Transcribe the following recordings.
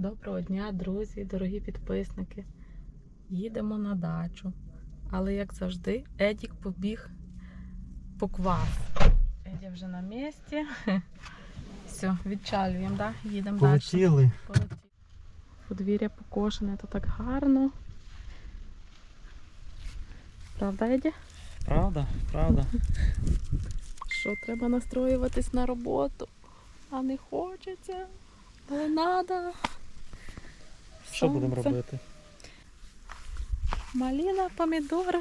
Доброго дня, друзі, дорогі підписники. Їдемо на дачу. Але, як завжди, Едік побіг по квас. Еді вже на місці. Все, відчалюємо, да? їдемо далі. Полетіли. Подвір'я покошене, то так гарно. Правда, Еді? Правда, правда. Що треба настроюватись на роботу, а не хочеться, але треба. Що будемо робити? Маліна, помідори,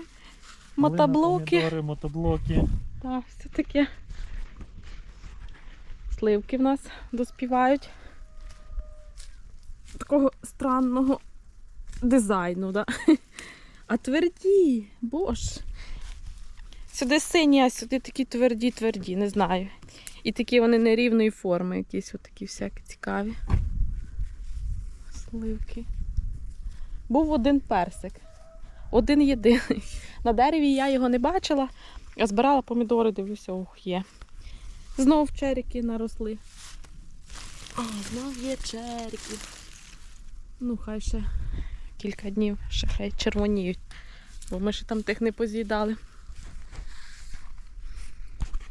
Малина, мотоблоки. Помідори, мотоблоки. Так, все таке. Сливки в нас доспівають. Такого странного дизайну, да? А тверді, бож. Сюди сині, а сюди такі тверді, тверді, не знаю. І такі вони нерівної форми, якісь отакі всякі цікаві. Сливки. Був один персик. Один єдиний. На дереві я його не бачила, а збирала помідори, дивлюся, ох, є. Знов черіки наросли. О, знов є черіки. Ну, хай ще кілька днів ще хай червоніють, бо ми ще там тих не поз'їдали.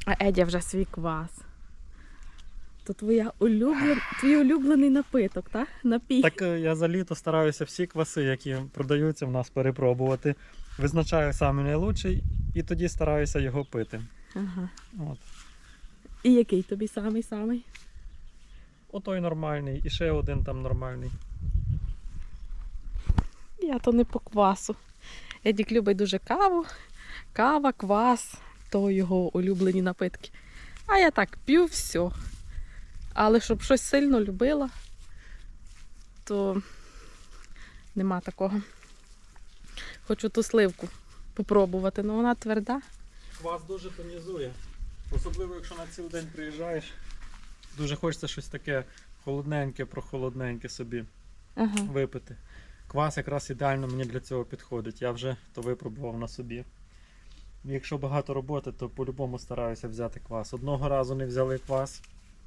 А Едя вже свій квас. То твоя улюблен... твій улюблений напиток, так? Напій. Так е, я за літо стараюся всі кваси, які продаються в нас, перепробувати. Визначаю самий найлучший і тоді стараюся його пити. Ага. От. І який тобі самий самий? Отой нормальний, і ще один там нормальний. Я то не по квасу. Едік любить дуже каву. Кава, квас, то його улюблені напитки. А я так п'ю все. Але щоб щось сильно любила, то нема такого. Хочу ту сливку попробувати, але вона тверда. Квас дуже тонізує. Особливо, якщо на цілий день приїжджаєш. Дуже хочеться щось таке холодненьке, прохолодненьке собі Ага. випити. Квас якраз ідеально мені для цього підходить. Я вже то випробував на собі. Якщо багато роботи, то по-любому стараюся взяти квас. Одного разу не взяли квас,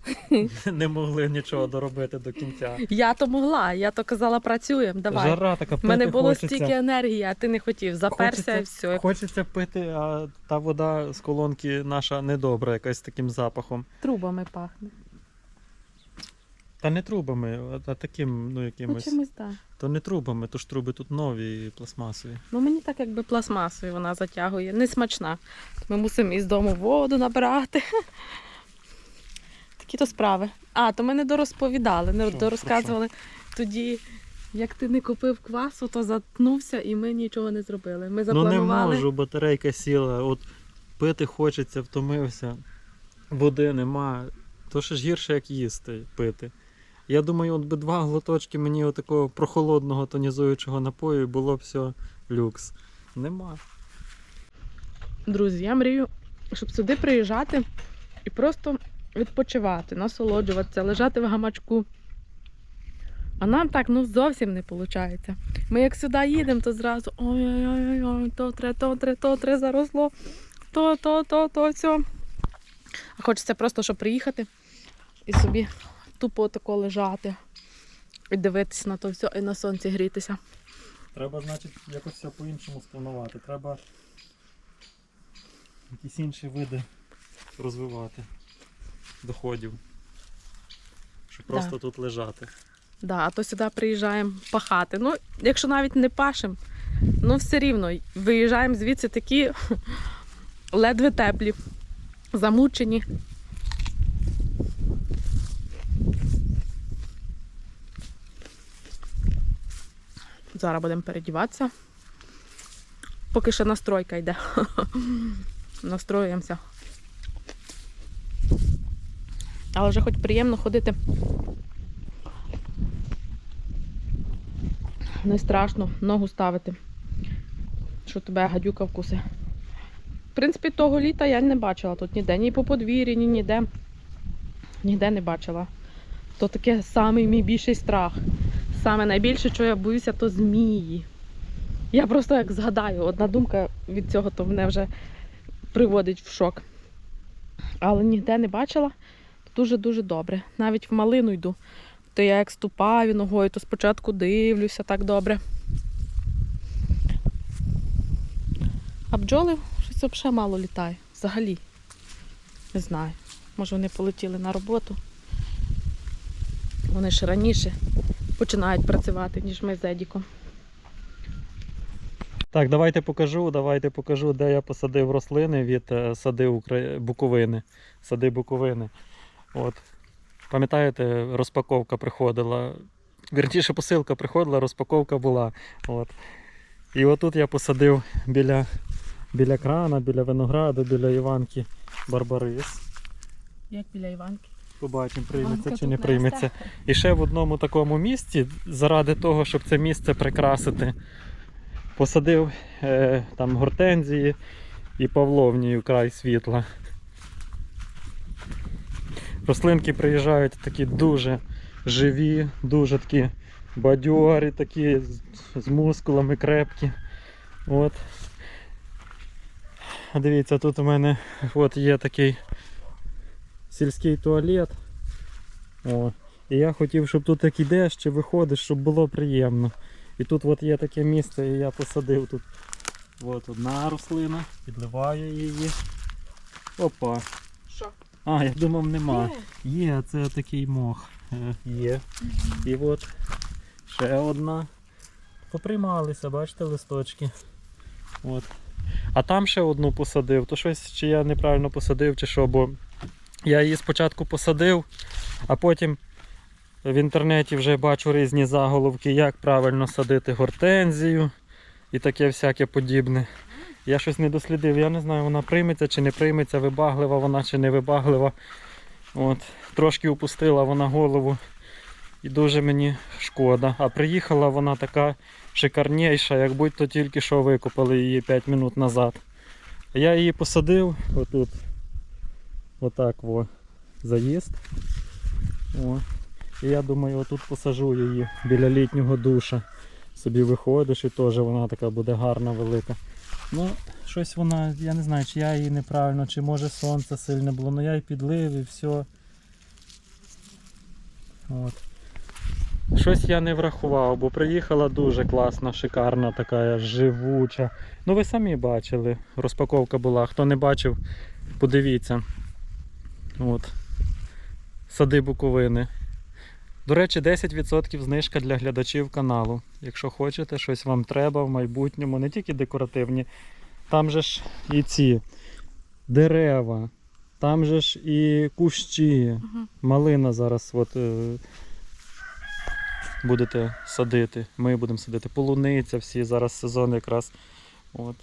не могли нічого доробити до кінця. Я то могла, я то казала, працюємо, давай. Жара така У мене було хочеться. стільки енергії, а ти не хотів. Заперся і все. Хочеться пити, а та вода з колонки наша недобра, якась таким запахом. Трубами пахне. Та не трубами, а таким, ну Ну, якимось. чимось так. То не трубами, то ж труби тут нові і пластмасові. Ну мені так якби пластмасою вона затягує. Не смачна. Ми мусимо із дому воду набирати. Такі то справи. А, то ми не дорозповідали, не Що, дорозказували тоді. Як ти не купив квасу, то затнувся і ми нічого не зробили. Ми Ну не запланували. можу, батарейка сіла. От пити хочеться, втомився. Води нема. То ще ж гірше, як їсти, пити. Я думаю, от би два глоточки мені отакого прохолодного тонізуючого напою і було б все люкс. Нема. Друзі, я мрію, щоб сюди приїжджати і просто відпочивати, насолоджуватися, лежати в гамачку. А нам так ну зовсім не виходить. Ми як сюди їдемо, то зразу ой-ой-ой, то тре, то тре, то тре заросло, то, то, то, то, все. А хочеться просто, щоб приїхати і собі тупо тако лежати і дивитися на то все, і на сонці грітися. Треба, значить, якось все по-іншому спланувати. Треба якісь інші види розвивати доходів. Щоб Да. просто тут лежати. Да, а то сюди приїжджаємо пахати. Ну, якщо навіть не пашемо, ну все рівно виїжджаємо звідси такі ледве теплі, замучені. Зараз будемо передіватися. Поки ще настройка йде. Настроюємося. Але вже хоч приємно ходити Не страшно ногу ставити, що тебе гадюка вкусе. В принципі, того літа я не бачила тут ніде, ні по подвір'ї, ні ніде. Ніде не бачила. То таке самий мій більший страх. Саме найбільше, що я боюся, то змії. Я просто як згадаю, одна думка від цього то мене вже приводить в шок. Але ніде не бачила. Дуже-дуже добре. Навіть в малину йду. То я як ступаю ногою, то спочатку дивлюся так добре. А бджоли щось взагалі мало літає. Взагалі. Не знаю. Може вони полетіли на роботу. Вони ж раніше починають працювати, ніж ми з Едіком. Так, давайте покажу, давайте покажу, де я посадив рослини від е, сади. Буковини. Сади Буковини. От. Пам'ятаєте, розпаковка приходила. Вірніше, посилка приходила, розпаковка була. От. І отут я посадив біля, біля крана, біля винограду, біля Іванки Барбарис. Як біля Іванки. Побачимо, прийметься чи не прийметься. І ще в одному такому місці, заради того, щоб це місце прикрасити, посадив е, там гортензії і павловнію край світла. Рослинки приїжджають такі дуже живі, дуже такі бадьорі, такі з, мускулами крепкі. От. Дивіться, тут у мене от є такий сільський туалет. О. І я хотів, щоб тут як ідеш чи виходиш, щоб було приємно. І тут от є таке місце, і я посадив тут от одна рослина, підливаю її. Опа. А, я думав нема. Є, це такий мох. Е, Є. І от ще одна. Поприймалися, бачите, листочки. От. А там ще одну посадив, то щось чи я неправильно посадив, чи що, бо я її спочатку посадив, а потім в інтернеті вже бачу різні заголовки, як правильно садити гортензію і таке всяке подібне. Я щось не дослідив, я не знаю, вона прийметься чи не прийметься, вибаглива вона чи не вибаглива. От, трошки упустила вона голову і дуже мені шкода. А приїхала вона така шикарніша, як будь-то тільки що викопали її 5 минут назад. Я її посадив отут. Отак во заїзд. О. І я думаю, отут посажу її біля літнього душа. Собі виходиш і теж вона така буде гарна, велика. Ну, щось вона, я не знаю, чи я її неправильно, чи може сонце сильне було, але я і підлив і все. От. Щось я не врахував, бо приїхала дуже класна, шикарна, така живуча. Ну ви самі бачили, розпаковка була. Хто не бачив, подивіться. От. Сади Буковини. До речі, 10% знижка для глядачів каналу. Якщо хочете, щось вам треба в майбутньому, не тільки декоративні, там же ж і ці дерева, там же ж і кущі. Угу. Малина зараз от, е, будете садити. Ми будемо садити. Полуниця всі, зараз сезон якраз. От.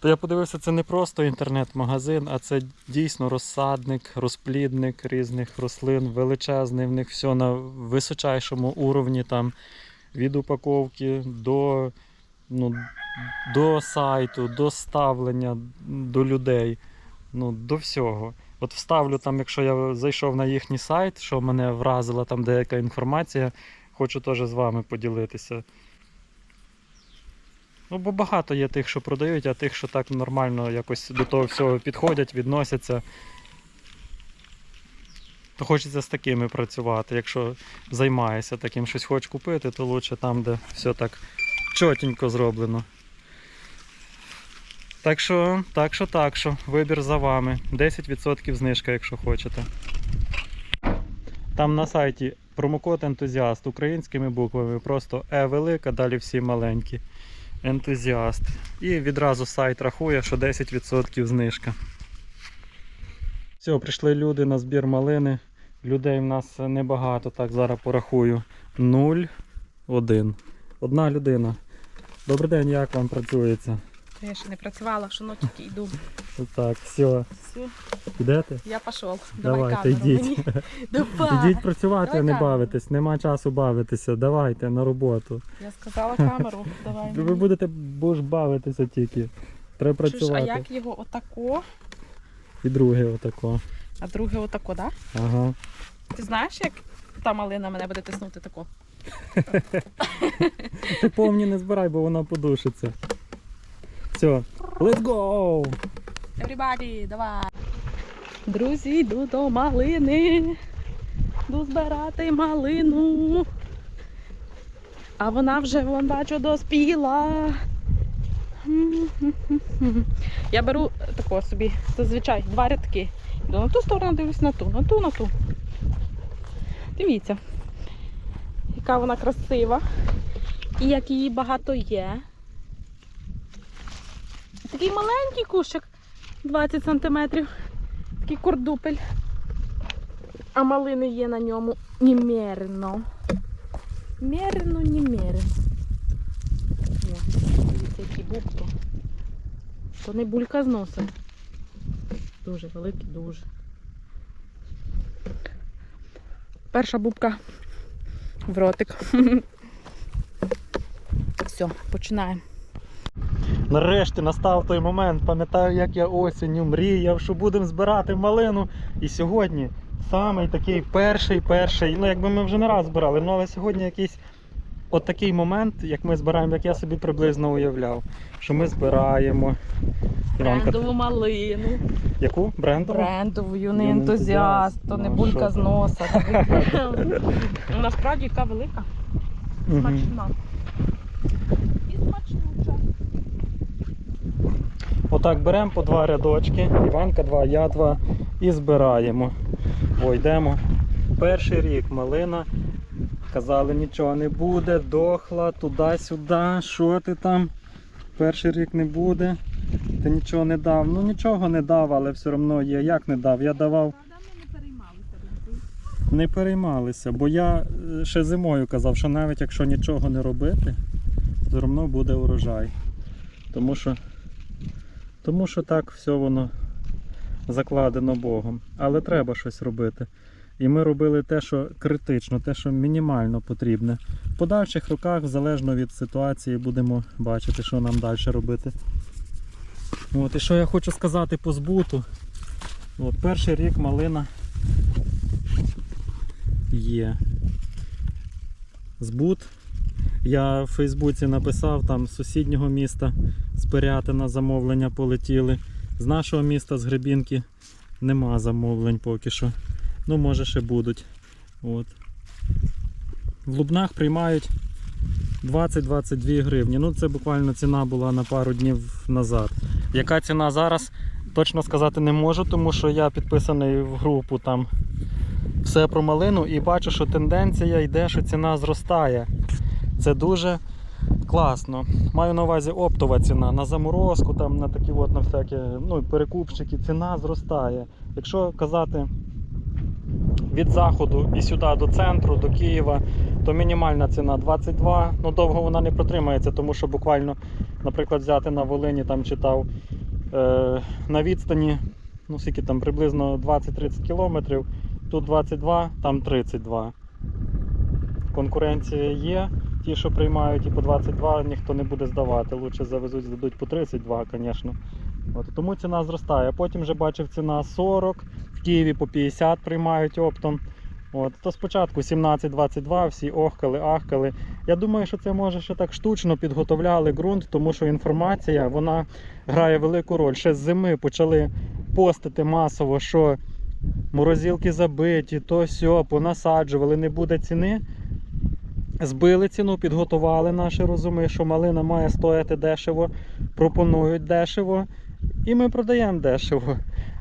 То я подивився, це не просто інтернет-магазин, а це дійсно розсадник, розплідник різних рослин, величезний, в них все на височайшому уровні, там, від упаковки до, ну, до сайту, до ставлення до людей, ну, до всього. От вставлю там, якщо я зайшов на їхній сайт, що мене вразила там деяка інформація, хочу теж з вами поділитися. Ну, бо багато є тих, що продають, а тих, що так нормально якось до того всього підходять, відносяться. То хочеться з такими працювати. Якщо займаєшся таким щось хочеш купити, то краще там, де все так чотенько зроблено. Так що, так що, так що, вибір за вами. 10% знижка, якщо хочете. Там на сайті промокод ентузіаст українськими буквами, просто Е велика, далі всі маленькі. Ентузіаст. І відразу сайт рахує, що 10% знижка. Все, прийшли люди на збір малини. Людей в нас небагато, так зараз порахую. 0, 1. Одна людина. Добрий день, як вам працюється? Я ще не працювала, що ну тільки йду. Так, все, Все, йдете? я пішов. Давай Давайте, камеру йдіть. мені. Давай. Ідіть працювати, а не камеру. бавитись. Нема часу бавитися. Давайте на роботу. Я сказала камеру. Давай. Ви мені. будете будеш бавитися тільки. Треба Чуєш, а як його отако, І друге отако. а друге отако, да? Ага. Ти знаєш, як та малина мене буде тиснути тако? Ти повні не збирай, бо вона подушиться. Все, let's go! Everybody, давай. Друзі, йду до малини. Йду збирати малину. А вона вже, вон бачу, доспіла. Я беру тако собі, зазвичай, два рядки. Йду на ту сторону, дивлюсь на ту, на ту, на ту. Дивіться, яка вона красива. І як її багато є. Такий маленький кущик, 20 сантиметрів. Такий кордупель. А малини є на ньому немерено. Мерено, немерено. Дивіться, які бубки. То не булька з носа. Дуже великий, дуже. Перша бубка в ротик. Все, починаємо. Нарешті настав той момент. Пам'ятаю, як я осінню мріяв, що будемо збирати малину. І сьогодні самий такий перший, перший. Ну, якби ми вже не раз збирали, ну але сьогодні якийсь от такий момент, як ми збираємо, як я собі приблизно уявляв. Що ми збираємо. Іванка, Брендову малину. яку? Брендову? Брендовою, не ентузіаст. то не Ну, булька з носа. Насправді яка велика, смачна. І смачнюча. Отак беремо по два рядочки, Іванка два, я два і збираємо. О, йдемо. Перший рік малина. Казали, нічого не буде, дохла, туди-сюди, що ти там? Перший рік не буде. Ти нічого не дав. Ну нічого не дав, але все одно є. Як не дав? Я давав, не переймалися, бо я е, ще зимою казав, що навіть якщо нічого не робити, все одно буде урожай. Тому що тому що так все воно закладено Богом. Але треба щось робити. І ми робили те, що критично, те, що мінімально потрібне. В подальших роках, залежно від ситуації, будемо бачити, що нам далі робити. От, і що я хочу сказати по збуту. От, перший рік малина є. Збут. Я в Фейсбуці написав там з сусіднього міста з Пирятина замовлення полетіли. З нашого міста, з Гребінки, нема замовлень поки що. Ну, може ще будуть. От. В Лубнах приймають 20-22 гривні. Ну, це буквально ціна була на пару днів назад. Яка ціна зараз? Точно сказати не можу, тому що я підписаний в групу там все про малину і бачу, що тенденція йде, що ціна зростає. Це дуже класно. Маю на увазі оптова ціна на заморозку, там на такі от, на всякі ну, перекупщики, ціна зростає. Якщо казати від заходу і сюди до центру, до Києва, то мінімальна ціна 22. Ну довго вона не протримається, тому що буквально, наприклад, взяти на Волині там читав е, на відстані, ну скільки там приблизно 20-30 кілометрів, тут 22, там 32. Конкуренція є. Ті, що приймають і по 22, ніхто не буде здавати. Лучше завезуть, здадуть по 32, звісно. От, тому ціна зростає. Потім вже бачив ціна 40, в Києві по 50 приймають оптом. От, то спочатку 17-22, всі охкали, ахкали. Я думаю, що це може ще так штучно підготовляли ґрунт, тому що інформація вона грає велику роль. Ще з зими почали постити масово, що морозилки забиті, то сьо, понасаджували, не буде ціни. Збили ціну, підготували наші розуми, що малина має стояти дешево, пропонують дешево, і ми продаємо дешево.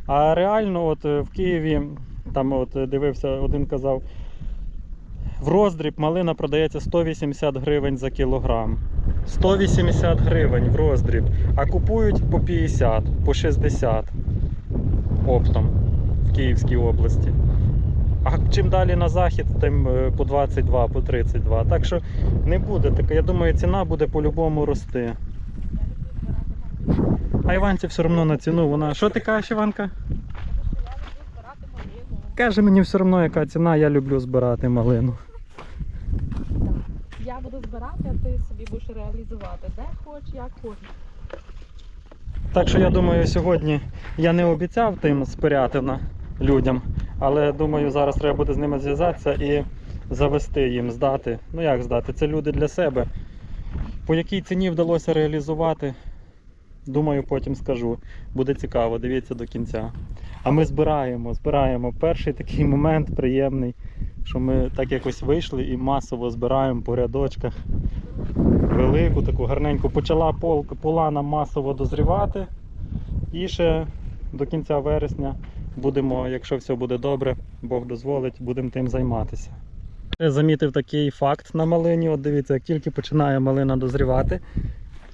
А реально, от е, в Києві, там от е, дивився, один казав, в роздріб малина продається 180 гривень за кілограм. 180 гривень в роздріб, а купують по 50, по 60 оптом в Київській області. А чим далі на захід, тим е, по 22, по 32. Так що не буде таке. Я думаю, ціна буде по-любому рости. А Іванці все одно на ціну вона. Що ти кажеш, Іванка? Каже мені все одно, яка ціна, я люблю збирати малину. Я буду збирати, а ти собі будеш реалізувати. Де хоч, як хоч. Так що я думаю, сьогодні я не обіцяв тим з Пирятина людям, але думаю, зараз треба буде з ними зв'язатися і завести їм, здати. Ну як здати? Це люди для себе. По якій ціні вдалося реалізувати, думаю, потім скажу. Буде цікаво, дивіться до кінця. А ми збираємо, збираємо. Перший такий момент приємний, що ми так якось вийшли і масово збираємо по рядочках велику таку гарненьку. Почала пол, полана масово дозрівати. І ще до кінця вересня будемо, якщо все буде добре, Бог дозволить, будемо тим займатися. Я замітив такий факт на малині. От дивіться, як тільки починає малина дозрівати,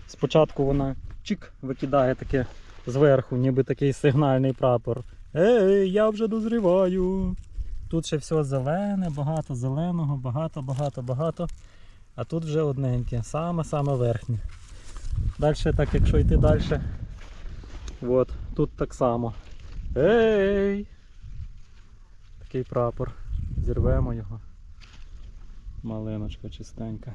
спочатку вона чик викидає таке зверху, ніби такий сигнальний прапор. Ей, я вже дозріваю. Тут ще все зелене, багато зеленого, багато, багато, багато. А тут вже одненьке, саме-саме верхнє. Далі, так якщо йти далі, от, тут так само. Ей! Такий прапор. Зірвемо його. Малиночка чистенька.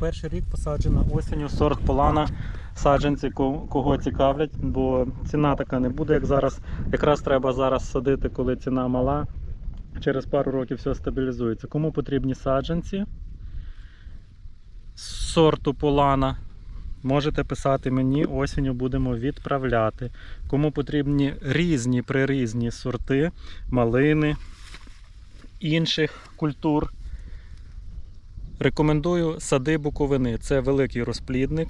Перший рік посаджена осінню сорт полана. Саджанці кого цікавлять, бо ціна така не буде, як зараз. Якраз треба зараз садити, коли ціна мала. Через пару років все стабілізується. Кому потрібні саджанці сорту полана, можете писати мені, осінню будемо відправляти. Кому потрібні різні прирізні сорти, малини, інших культур. Рекомендую сади Буковини. Це великий розплідник,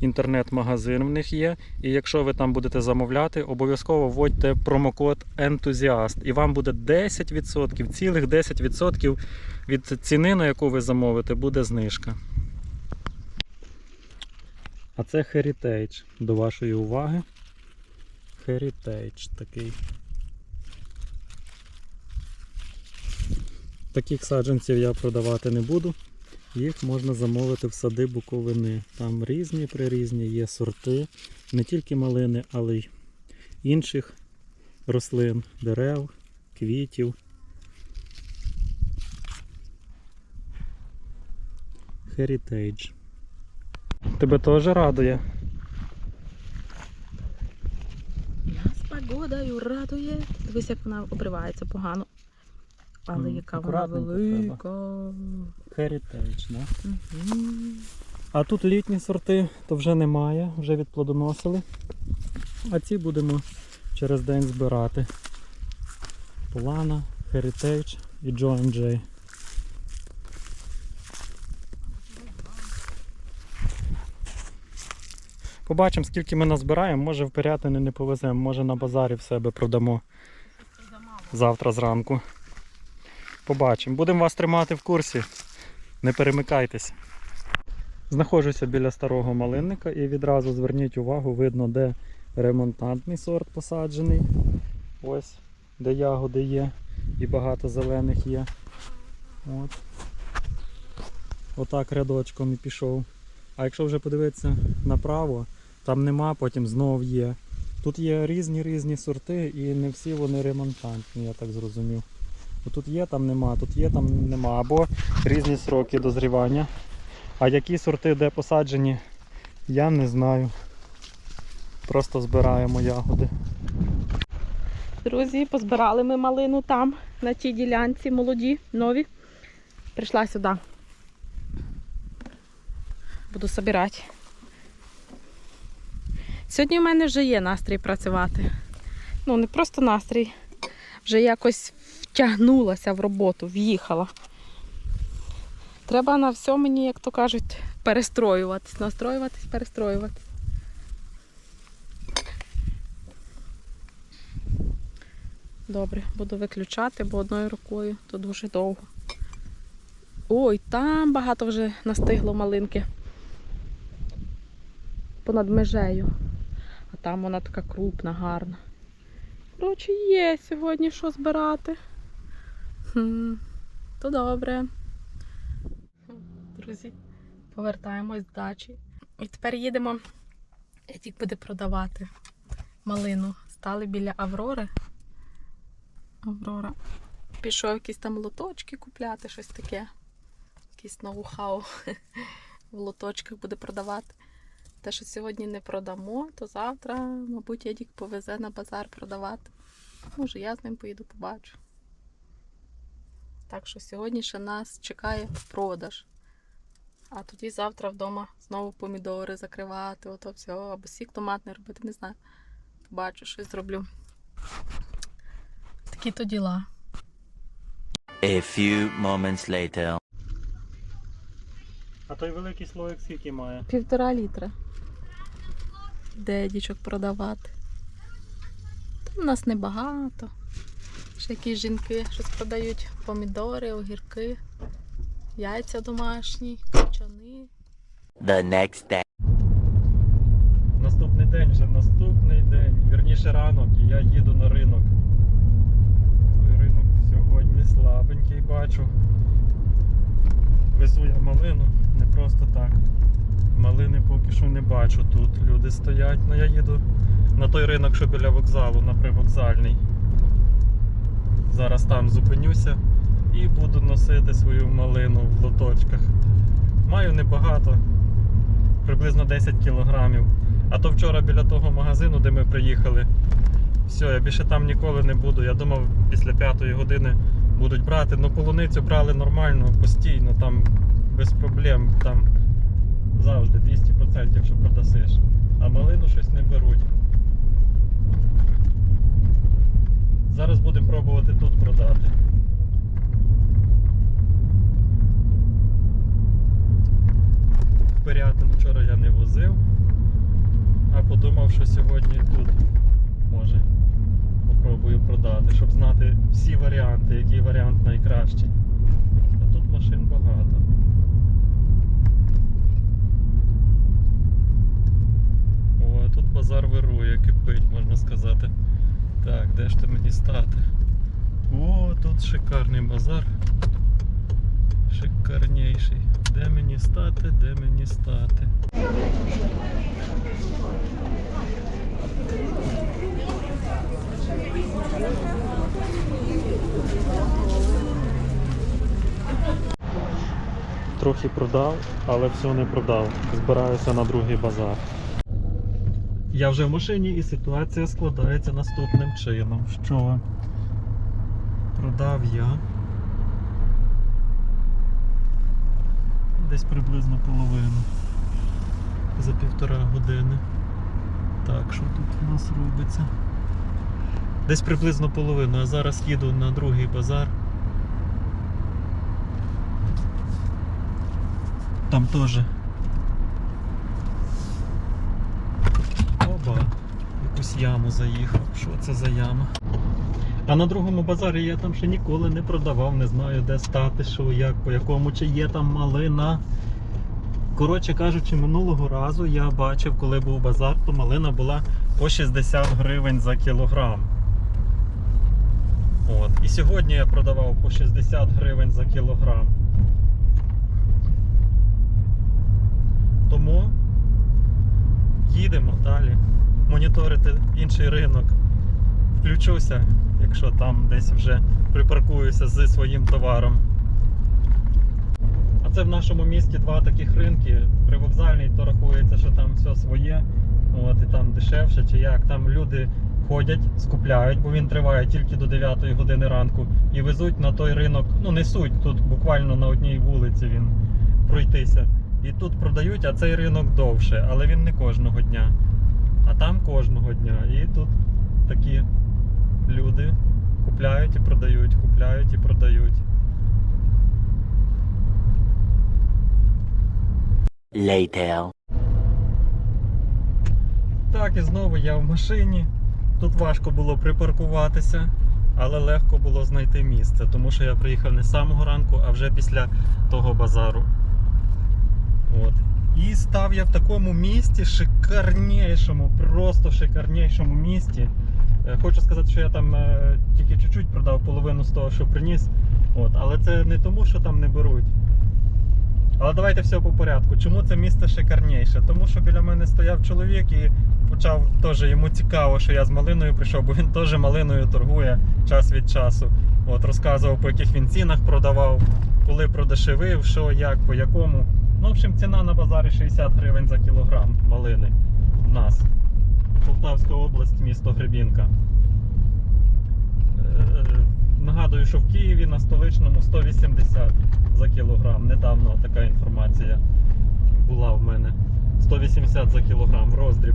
інтернет-магазин в них є. І якщо ви там будете замовляти, обов'язково вводьте промокод ентузіаст. І вам буде 10%, цілих 10% від ціни, на яку ви замовите, буде знижка. А це Heritage. До вашої уваги. Heritage такий. Таких саджанців я продавати не буду. Їх можна замовити в сади Буковини. Там різні прирізні є сорти, не тільки малини, але й інших рослин, дерев, квітів. Heritage. Тебе теж радує? Нас погодою радує. Дивись, як вона обривається погано. Але М, яка вона акуратненько велика. Heritage, да? Мгм. А тут літні сорти то вже немає, вже відплодоносили. А ці будемо через день збирати. Полана, Heritage і Joan Побачимо, скільки ми назбираємо, може в Пирятини не повеземо, може на базарі в себе продамо завтра зранку. Побачимо. Будемо вас тримати в курсі. Не перемикайтесь. Знаходжуся біля старого малинника і відразу зверніть увагу, видно, де ремонтантний сорт посаджений. Ось, де ягоди є і багато зелених є. От. Отак рядочком і пішов. А якщо вже подивитися направо, там нема, потім знов є. Тут є різні різні сорти і не всі вони ремонтантні, я так зрозумів. Тут є, там нема, тут є, там нема. Або різні сроки дозрівання. А які сорти де посаджені, я не знаю. Просто збираємо ягоди. Друзі, позбирали ми малину там, на тій ділянці, молоді, нові. Прийшла сюди. Буду збирати. Сьогодні в мене вже є настрій працювати. Ну, не просто настрій. Вже якось втягнулася в роботу, в'їхала. Треба на все мені, як то кажуть, перестроюватись, настроюватись, перестроюватись. Добре, буду виключати, бо одною рукою то дуже довго. Ой, там багато вже настигло малинки. Понад межею. Там вона така крупна, гарна. Коротше, є сьогодні що збирати. Хм, то добре. Друзі, повертаємось з дачі. І тепер їдемо. Едік буде продавати малину. Стали біля Аврори. Аврора. Пішов якісь там лоточки купляти, щось таке. Якийсь ноу-хау в лоточках буде продавати. Те, що сьогодні не продамо, то завтра, мабуть, Едік повезе на базар продавати. Може, я з ним поїду побачу. Так що сьогодні ще нас чекає продаж. А тоді завтра вдома знову помідори закривати, ото все, або сік томатний робити, не знаю. побачу, щось зроблю. Такі то діла. A few moments later. А той великий слоїк скільки має? Півтора літра. Де дічок продавати? Там у нас небагато. Ще якісь жінки щось продають помідори, огірки, яйця домашні, качани. The next day. Наступний день вже наступний день. Вірніше ранок, і я їду на ринок. Ринок сьогодні слабенький бачу. Везу я малину, не просто так. Малини поки що не бачу тут. Люди стоять. Ну я їду на той ринок, що біля вокзалу, на привокзальний. Зараз там зупинюся і буду носити свою малину в лоточках. Маю небагато, приблизно 10 кілограмів. А то вчора біля того магазину, де ми приїхали, все, я більше там ніколи не буду. Я думав, після п'ятої години будуть брати. Ну, полуницю брали нормально, постійно, там без проблем. Там завжди 200%, що продасиш. А малину щось не беруть. Зараз будемо пробувати тут продати. Пирятин вчора я не возив, а подумав, що сьогодні тут може попробую продати, щоб знати всі варіанти, який варіант найкращий. А тут машин багато. О, а тут базар вирує, кипить, можна сказати. Так, де ж ти мені стати? О, тут шикарний базар. Шикарніший. Де мені стати, де мені стати? Трохи продав, але все не продав. Збираюся на другий базар. Я вже в машині і ситуація складається наступним чином. Що продав я десь приблизно половину за півтора години. Так, що тут у нас робиться? Десь приблизно половину, а зараз їду на другий базар. Там теж. Якусь яму заїхав. Що це за яма? А на другому базарі я там ще ніколи не продавав, не знаю де стати, що, як, по якому, чи є там малина. Коротше кажучи, минулого разу я бачив, коли був базар, то малина була по 60 гривень за кілограм. От. І сьогодні я продавав по 60 гривень за кілограм. Тому їдемо далі. Моніторити інший ринок. Включуся, якщо там десь вже припаркуюся зі своїм товаром. А це в нашому місті два таких ринки. Привокзальний, то рахується, що там все своє, от, і там дешевше, чи як. Там люди ходять, скупляють, бо він триває тільки до 9 години ранку, і везуть на той ринок, ну несуть тут буквально на одній вулиці він пройтися. І тут продають, а цей ринок довше, але він не кожного дня. А там кожного дня. І тут такі люди купляють і продають, купляють і продають. Later. Так, і знову я в машині. Тут важко було припаркуватися, але легко було знайти місце, тому що я приїхав не з самого ранку, а вже після того базару. От. І став я в такому місті, шикарнішому, просто шикарнішому місті. Е, Хочу сказати, що я там е, тільки чуть-чуть продав половину з того, що приніс. От. Але це не тому, що там не беруть. Але давайте все по порядку. Чому це місце шикарніше? Тому що біля мене стояв чоловік і почав теж йому цікаво, що я з малиною прийшов, бо він теж малиною торгує час від часу. От розказував, по яких він цінах продавав, коли продешевив, що, як, по якому. Ну, в общем, ціна на базарі 60 гривень за кілограм малини в нас. Полтавська область, місто Гребінка. Е, Нагадую, що в Києві на столичному 180 за кілограм. Недавно така інформація була в мене. 180 за кілограм роздріб.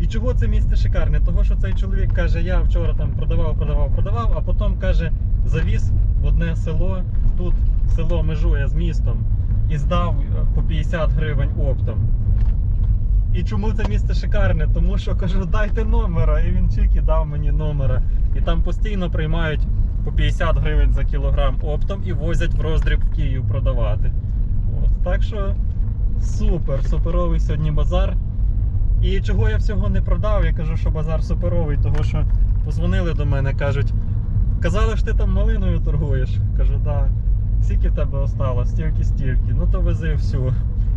І чого це місце шикарне? Того, що цей чоловік каже, я вчора там продавав, продавав, продавав, а потім каже, завіз в одне село, тут село межує з містом, і здав е, по 50 гривень оптом. І чому це місце шикарне? Тому що кажу, дайте номера. І він чики дав мені номера. І там постійно приймають по 50 гривень за кілограм оптом і возять в роздріб в Київ продавати. От. Так що супер, суперовий сьогодні базар. І чого я всього не продав, я кажу, що базар суперовий, того що позвонили до мене, кажуть, казали ж ти там малиною торгуєш. Кажу, да. Скільки в тебе осталось? Стільки, стільки. Ну то вези всю.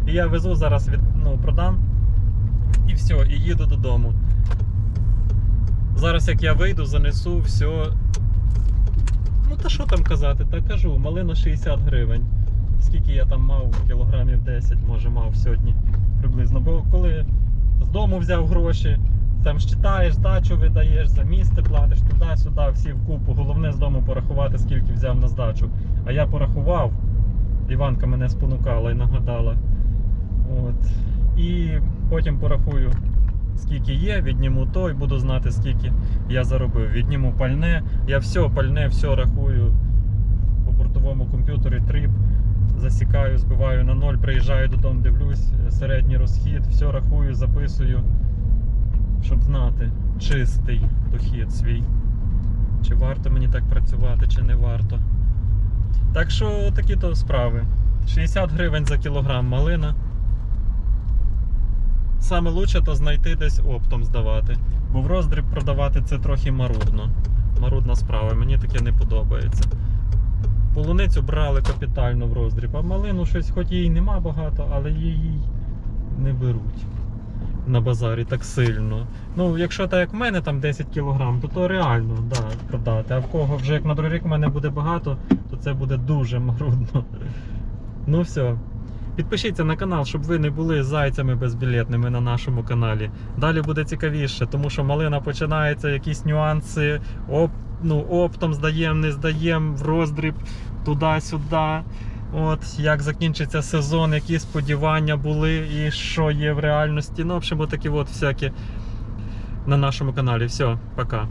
І я везу зараз від, ну, продам. І все, і їду додому. Зараз як я вийду, занесу все. Ну та що там казати, та кажу, малина 60 гривень. Скільки я там мав, кілограмів 10, може мав сьогодні приблизно. Бо коли з дому взяв гроші, там щитаєш, здачу видаєш, за місце платиш туди-сюди, всі вкупу. Головне з дому порахувати, скільки взяв на здачу. А я порахував. Іванка мене спонукала і нагадала. От. І потім порахую, скільки є, відніму то і буду знати, скільки я заробив. Відніму пальне. Я все пальне, все рахую по бортовому комп'ютері тріп. Засікаю, збиваю на ноль, приїжджаю додому, дивлюсь, середній розхід, все рахую, записую, щоб знати чистий дохід свій. Чи варто мені так працювати, чи не варто. Так що такі то справи. 60 гривень за кілограм малина. Саме лучше то знайти десь оптом здавати. Бо в роздріб продавати це трохи марудно. Марудна справа, мені таке не подобається. Полуницю брали капітально в роздріб, а малину щось, хоч її нема багато, але її не беруть на базарі так сильно. Ну, якщо так як в мене там 10 кг, то то реально да, продати. А в кого вже як на другий рік в мене буде багато, то це буде дуже марудно. Ну все. Підпишіться на канал, щоб ви не були зайцями безбілетними на нашому каналі. Далі буде цікавіше, тому що малина починається, якісь нюанси, оп, ну, оптом здаємо, не здаємо, в роздріб туди-сюди. От як закінчиться сезон, які сподівання були і що є в реальності. Ну, в общем, такі от всякі на нашому каналі. Все, пока.